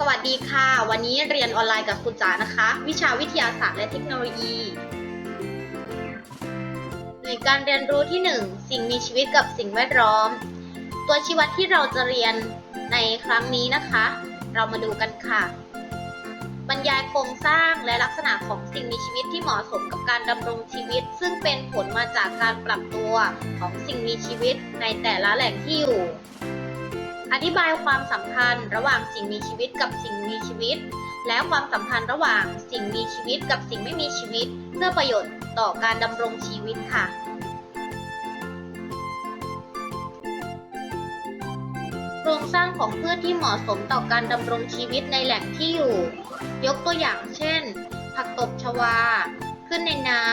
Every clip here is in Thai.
สวัสดีค่ะ วันนี้เรียนออนไลน์กับคุณจ๋านะคะ วิชาวิทยาศาสตร์และเทคโนโลยีหน่วยการเรียนรู้ที่ 1 สิ่งมีชีวิตกับสิ่งแวดล้อม ตัวชี้วัดที่เราจะเรียนในครั้งนี้นะคะ เรามาดูกันค่ะ บรรยายโครงสร้างและลักษณะของสิ่งมีชีวิตที่เหมาะสมกับการดำรงชีวิต ซึ่งเป็นผลมาจากการปรับตัวของสิ่งมีชีวิตในแต่ละแหล่งที่อยู่ อธิบายความสัมพันธ์ระหว่างสิ่งมีชีวิตกับสิ่งมีชีวิต และความสัมพันธ์ระหว่างสิ่งมีชีวิตกับสิ่งไม่มีชีวิต เพื่อประโยชน์ต่อการดำรงชีวิตค่ะโครงสร้างของพืชที่เหมาะสมต่อการดำรงชีวิตในแหล่งที่อยู่ ยกตัวอย่างเช่น ผักตบชวา ขึ้นในน้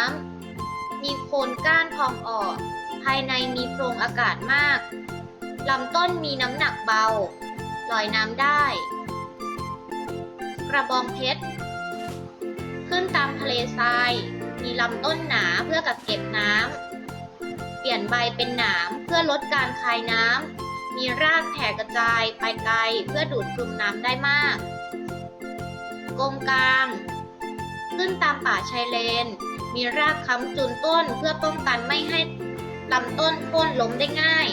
ำมีโคนก้านพองออก ภายในมีโพรงอากาศมาก ลำต้นมีน้ำหนักเบา ลอยน้ำได้ กระบองเพชร ขึ้นตามทะเลทราย มีลำต้นหนาเพื่อกักเก็บน้ำ เปลี่ยนใบเป็นหนามเพื่อลดการคายน้ำ มีรากแผ่กระจายไปไกลเพื่อดูดซึมน้ำได้มาก กงกลาง ขึ้นตามป่าชายเลน มีรากค้ำจุนต้นเพื่อป้องกันไม่ให้ลำต้นโค่นล้มได้ง่าย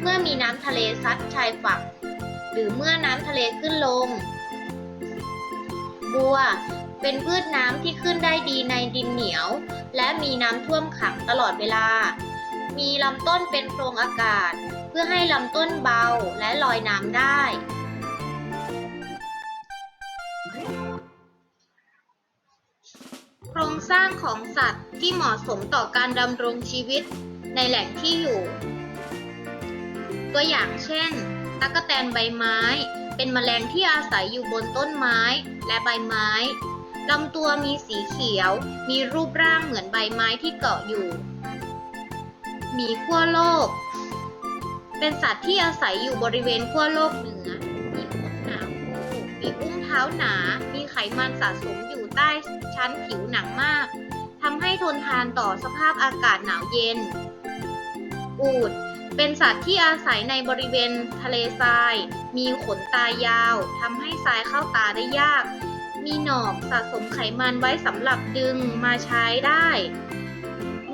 เมื่อมีน้ำทะเลซัดชายฝั่ง หรือเมื่อน้ำทะเลขึ้นลง บัวเป็นพืชน้ำที่ขึ้นได้ดีในดินเหนียว และมีน้ำท่วมขังตลอดเวลา มีลำต้นเป็นโพรงอากาศ เพื่อให้ลำต้นเบาและลอยน้ำได้โครงสร้างของสัตว์ที่เหมาะสมต่อการดำรงชีวิตในแหล่งที่อยู่ ตัวอย่างเช่น ตั๊กแตนใบไม้ เป็นแมลงที่อาศัยอยู่บนต้นไม้และใบไม้ลำตัวมีสีเขียว มีรูปร่างเหมือนใบไม้ที่เกาะอยู่หมีขั้วโลก เป็นสัตว์ที่อาศัยอยู่บริเวณขั้วโลกเหนือ มีขนหนาฟูมีอุ้งเท้าหนา มีไขมันสะสมอยู่ใต้ชั้นผิวหนังมาก ทำให้ทนทานต่อสภาพอากาศหนาวเย็น อูฐ เป็นสัตว์ที่อาศัยในบริเวณทะเลทราย มีขนตายาว ทำให้ทรายเข้าตาได้ยาก มีหนอกสะสมไขมันไว้สำหรับดึงมาใช้ได้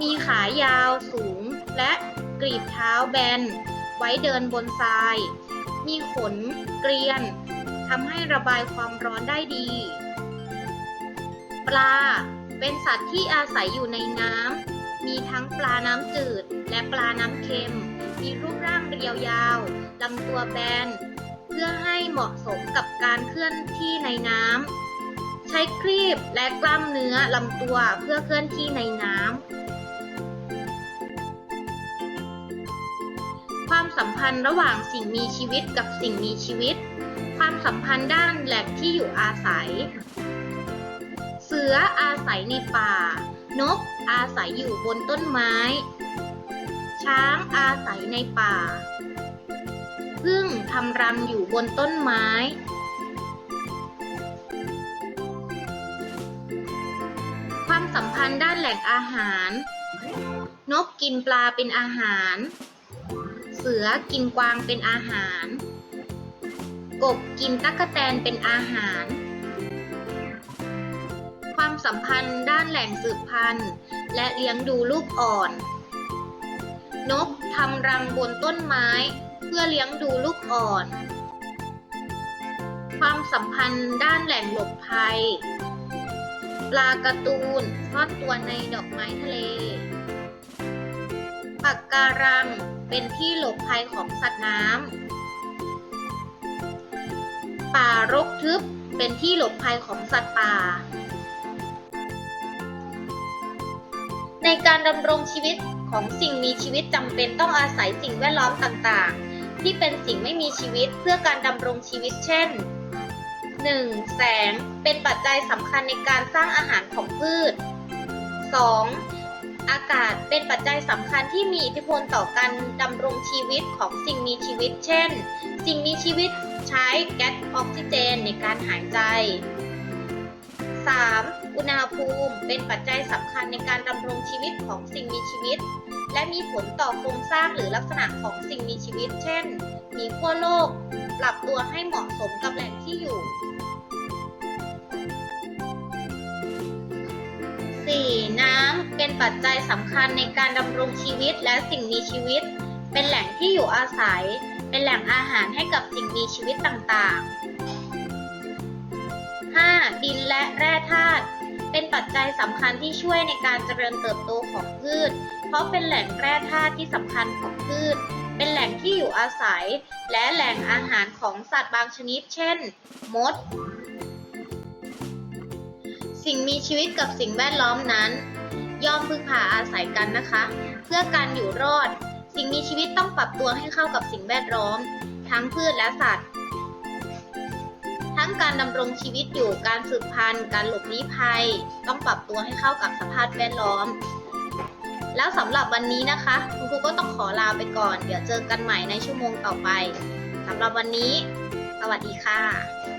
มีขายาวสูงและกรีบเท้าแบน ไว้เดินบนทราย มีขนเกรียนทำให้ระบายความร้อนได้ดี ปลา เป็นสัตว์ที่อาศัยอยู่ในน้ำมีทั้งปลาน้ำจืดและปลาน้ำเค็ม มีรูปร่างเรียวยาวลำตัวแบน เพื่อให้เหมาะสมกับการเคลื่อนที่ในน้ำ ใช้ครีบและกล้ามเนื้อลำตัวเพื่อเคลื่อนที่ในน้ำ ความสัมพันธ์ระหว่างสิ่งมีชีวิตกับสิ่งมีชีวิต ความสัมพันธ์ด้านแหล่งที่อยู่อาศัย เสืออาศัยในป่า นกอาศัยอยู่บนต้นไม้ ช้างอาศัยในป่าพึ่งทำรังอยู่บนต้นไม้ ความสัมพันธ์ด้านแหล่งอาหาร นกกินปลาเป็นอาหาร เสือกินกวางเป็นอาหาร กบกินตั๊กแตนเป็นอาหารความสัมพันธ์ด้านแหล่งสืบพันธุ์ และเลี้ยงดูลูกอ่อน นกทำรังบนต้นไม้ เพื่อเลี้ยงดูลูกอ่อน ความสัมพันธ์ด้านแหล่งหลบภัย ปลาการ์ตูนซ่อนตัวในดอกไม้ทะเลปักการังเป็นที่หลบภัยของสัตว์น้ำ ป่ารกทึบเป็นที่หลบภัยของสัตว์ป่า ในการดำรงชีวิต ของสิ่งมีชีวิตจำเป็นต้องอาศัยสิ่งแวดล้อมต่างๆ ที่เป็นสิ่งไม่มีชีวิตเพื่อการดำรงชีวิตเช่น 1. แสงเป็นปัจจัยสำคัญในการสร้างอาหารของพืช 2. อากาศเป็นปัจจัยสำคัญที่มีอิทธิพลต่อการดำรงชีวิตของสิ่งมีชีวิต เช่น สิ่งมีชีวิตใช้แก๊สออกซิเจนในการหายใจ 3. อุณหภูมิเป็นปัจจัยสำคัญในการดำรงชีวิตของสิ่งมีชีวิต และมีผลต่อโครงสร้างหรือลักษณะของสิ่งมีชีวิต เช่น มีขั้วโลก ปรับตัวให้เหมาะสมกับแหล่งที่อยู่ 4. น้ำเป็นปัจจัยสำคัญในการดำรงชีวิตและสิ่งมีชีวิต เป็นแหล่งที่อยู่อาศัย เป็นแหล่งอาหารให้กับสิ่งมีชีวิตต่างๆ 5. ดินและแร่ธาตุ เป็นปัจจัยสำคัญที่ช่วยในการเจริญเติบโตของพืช เพราะเป็นแหล่งแร่ธาตุที่สำคัญของพืช เป็นแหล่งที่อยู่อาศัย และแหล่งอาหารของสัตว์บางชนิด เช่น มด สิ่งมีชีวิตกับสิ่งแวดล้อมนั้น ย่อมพึ่งพาอาศัยกันนะคะ เพื่อการอยู่รอด สิ่งมีชีวิตต้องปรับตัวให้เข้ากับสิ่งแวดล้อม ทั้งพืชและสัตว์ ทั้งการดำรงชีวิตอยู่การสืบพันธุ์ การหลบลี้ภัย ต้องปรับตัวให้เข้ากับสภาพแวดล้อม แล้วสำหรับวันนี้นะคะ คุณครูก็ต้องขอลาไปก่อน เดี๋ยวเจอกันใหม่ในชั่วโมงต่อไปสำหรับวันนี้ สวัสดีค่ะ